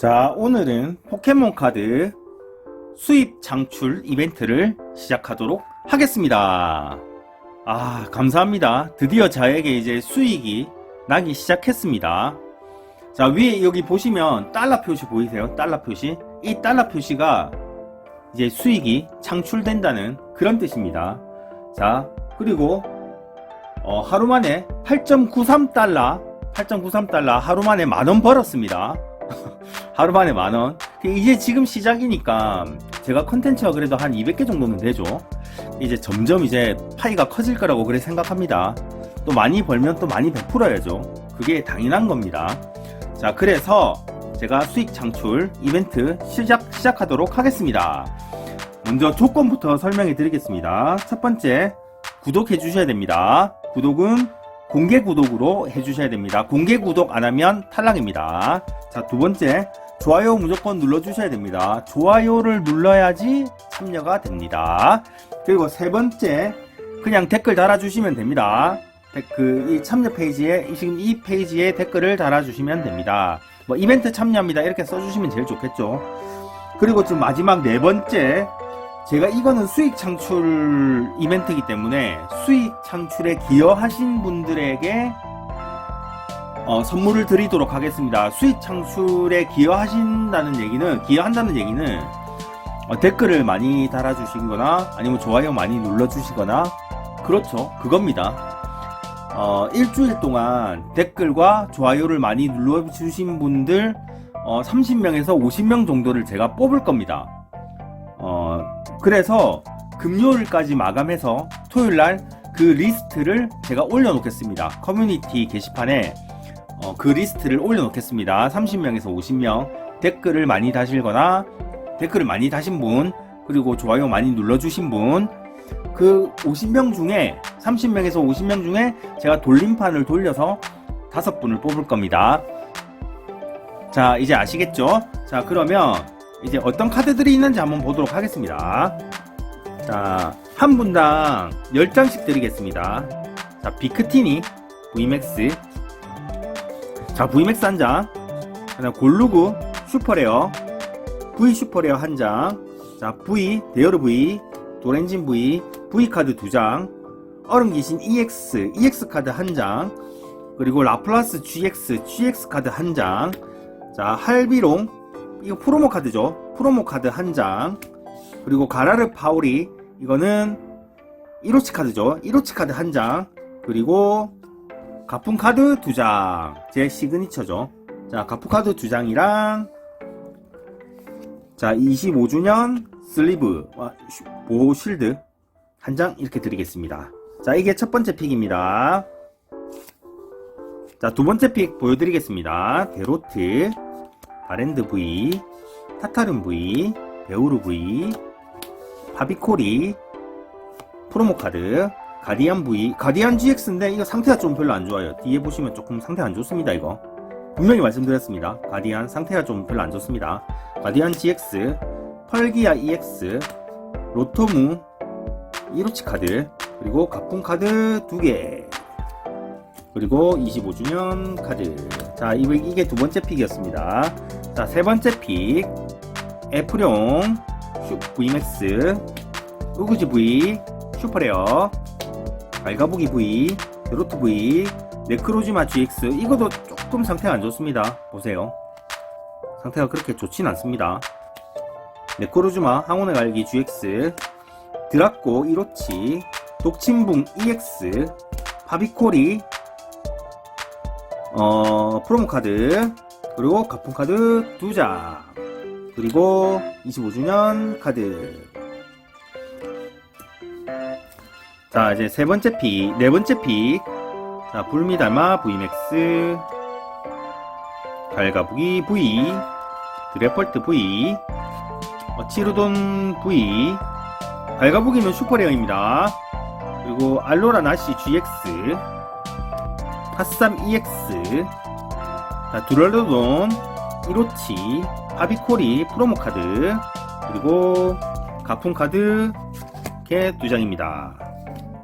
자, 오늘은 포켓몬 카드 수입 장출 이벤트를 시작하도록 하겠습니다. 아, 감사합니다. 드디어 저에게 이제 수익이 나기 시작했습니다. 자, 위에 여기 보시면 달러 표시 보이세요? 달러 표시? 이 달러 표시가 이제 수익이 창출된다는 그런 뜻입니다. 자, 그리고 어, 하루 만에 8.93달러, 8.93달러 하루 만에 만 원 벌었습니다. 하루 만에 만 원. 이제 지금 시작이니까 제가 컨텐츠가 그래도 한 200개 정도는 되죠. 이제 점점 이제 파이가 커질 거라고 그래 생각합니다. 또 많이 벌면 또 많이 베풀어야죠. 그게 당연한 겁니다. 자, 그래서 제가 수익 창출 이벤트 시작, 시작하도록 하겠습니다. 먼저 조건부터 설명해 드리겠습니다. 첫 번째, 구독해 주셔야 됩니다. 구독은 공개 구독으로 해 주셔야 됩니다. 공개 구독 안 하면 탈락입니다. 자, 두 번째, 좋아요 무조건 눌러 주셔야 됩니다. 좋아요를 눌러야지 참여가 됩니다. 그리고 세 번째, 그냥 댓글 달아주시면 됩니다. 그, 이 참여 페이지에, 이- 지금 이 페이지에 댓글을 달아주시면 됩니다. 뭐, 이벤트 참여합니다. 이렇게 써주시면 제일 좋겠죠. 그리고 지금 마지막 네 번째, 제가 이거는 수익 창출 이벤트이기 때문에 수익 창출에 기여하신 분들에게 어, 선물을 드리도록 하겠습니다. 수익 창출에 기여하신다는 얘기는, 기여한다는 얘기는 어, 댓글을 많이 달아주시거나 아니면 좋아요 많이 눌러주시거나 그렇죠. 그겁니다. 어, 일주일 동안 댓글과 좋아요를 많이 눌러주신 분들 어, 30명에서 50명 정도를 제가 뽑을 겁니다. 어, 그래서 금요일까지 마감해서 토요일 날 그 리스트를 제가 올려놓겠습니다. 커뮤니티 게시판에 어, 그 리스트를 올려놓겠습니다. 30명에서 50명 댓글을 많이 다시거나 댓글을 많이 다신 분 그리고 좋아요 많이 눌러주신 분 그 50명 중에 30명에서 50명 중에 제가 돌림판을 돌려서 다섯 분을 뽑을 겁니다. 자 이제 아시겠죠? 자 그러면 이제 어떤 카드들이 있는지 한번 보도록 하겠습니다. 자, 한 분당 10장씩 드리겠습니다. 자, 비크티니, VMAX. 자, VMAX 한 장. 그다음 골루그, 슈퍼레어. V 슈퍼레어 한 장. 자, V, 데어르 V, 도렌진 V, V 카드 두 장. 얼음 귀신 EX, EX 카드 한 장. 그리고 라플라스 GX, GX 카드 한 장. 자, 할비롱. 이거 프로모 카드죠. 프로모 카드 한 장. 그리고 가라르 파우리 이거는 1호치 카드죠? 1호치 카드 한 장. 그리고 가품 카드 두 장. 제 시그니처죠? 자 가품 카드 두 장이랑 자 25주년 슬리브 보호 실드 한 장 이렇게 드리겠습니다. 자 이게 첫 번째 픽입니다. 자 두 번째 픽 보여드리겠습니다. 데로트 바렌드 V 타타른 V 베우르 V 바비코리 프로모 카드 가디안 V 가디안 GX인데 이거 상태가 좀 별로 안 좋아요. 뒤에 보시면 조금 상태 안 좋습니다 이거. 분명히 말씀드렸습니다. 가디안 상태가 좀 별로 안 좋습니다. 가디안 GX 펄기아 EX 로토무 1호치 카드 그리고 가품 카드 2개. 그리고 25주년 카드. 자 이게 두 번째 픽이었습니다 자 세 번째 픽. F룡 슈, VMAX 우구지 V 슈퍼레어 알가보기 V 드로트 V 네크로지마 GX 이것도 조금 상태가 안 좋습니다. 보세요. 상태가 그렇게 좋진 않습니다. 네크로즈마 항온의 갈기 GX 드라꼬 1호치 독침붕 EX 바비코리 어 프로모 카드 그리고 가품 카드 2장. 그리고 25주년 카드. 자, 이제 세 번째 픽, 네 번째 픽. 자, 불미달마 VMAX, 갈가부기 V, 드래펄트 V, 어, 치르돈 V, 갈가부기는 슈퍼레어입니다. 그리고 알로라 나시 GX, 핫삼 EX, 자, 두랄로돈 1호치, 바비코리 프로모 카드 그리고 가품 카드 이렇게 두 장입니다.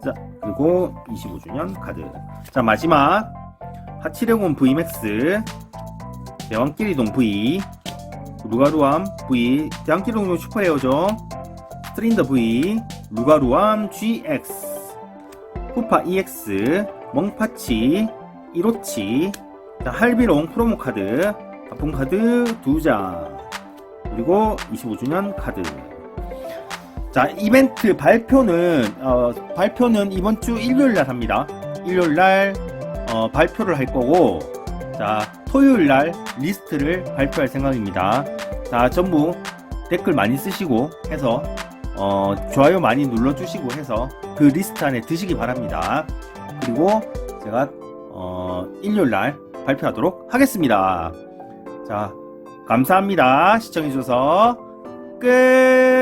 자 그리고 25주년 카드. 자 마지막 하치레곤 VMAX 대왕끼리동 V 루가루암 V, 대항기동용 슈퍼에어죠. 스트린더 V, 루가루암 GX, 후파 EX, 멍파치, 이로치, 자, 할비롱 프로모 카드, 가품 카드 2장, 그리고 25주년 카드. 자, 이벤트 발표는, 어, 발표는 이번 주 일요일 날 합니다. 일요일 날, 어, 발표를 할 거고, 자, 토요일 날 리스트를 발표할 생각입니다. 자, 전부 댓글 많이 쓰시고 해서, 어, 좋아요 많이 눌러주시고 해서 그 리스트 안에 드시기 바랍니다. 그리고 제가, 어, 일요일 날 발표하도록 하겠습니다. 자, 감사합니다. 시청해주셔서 끝!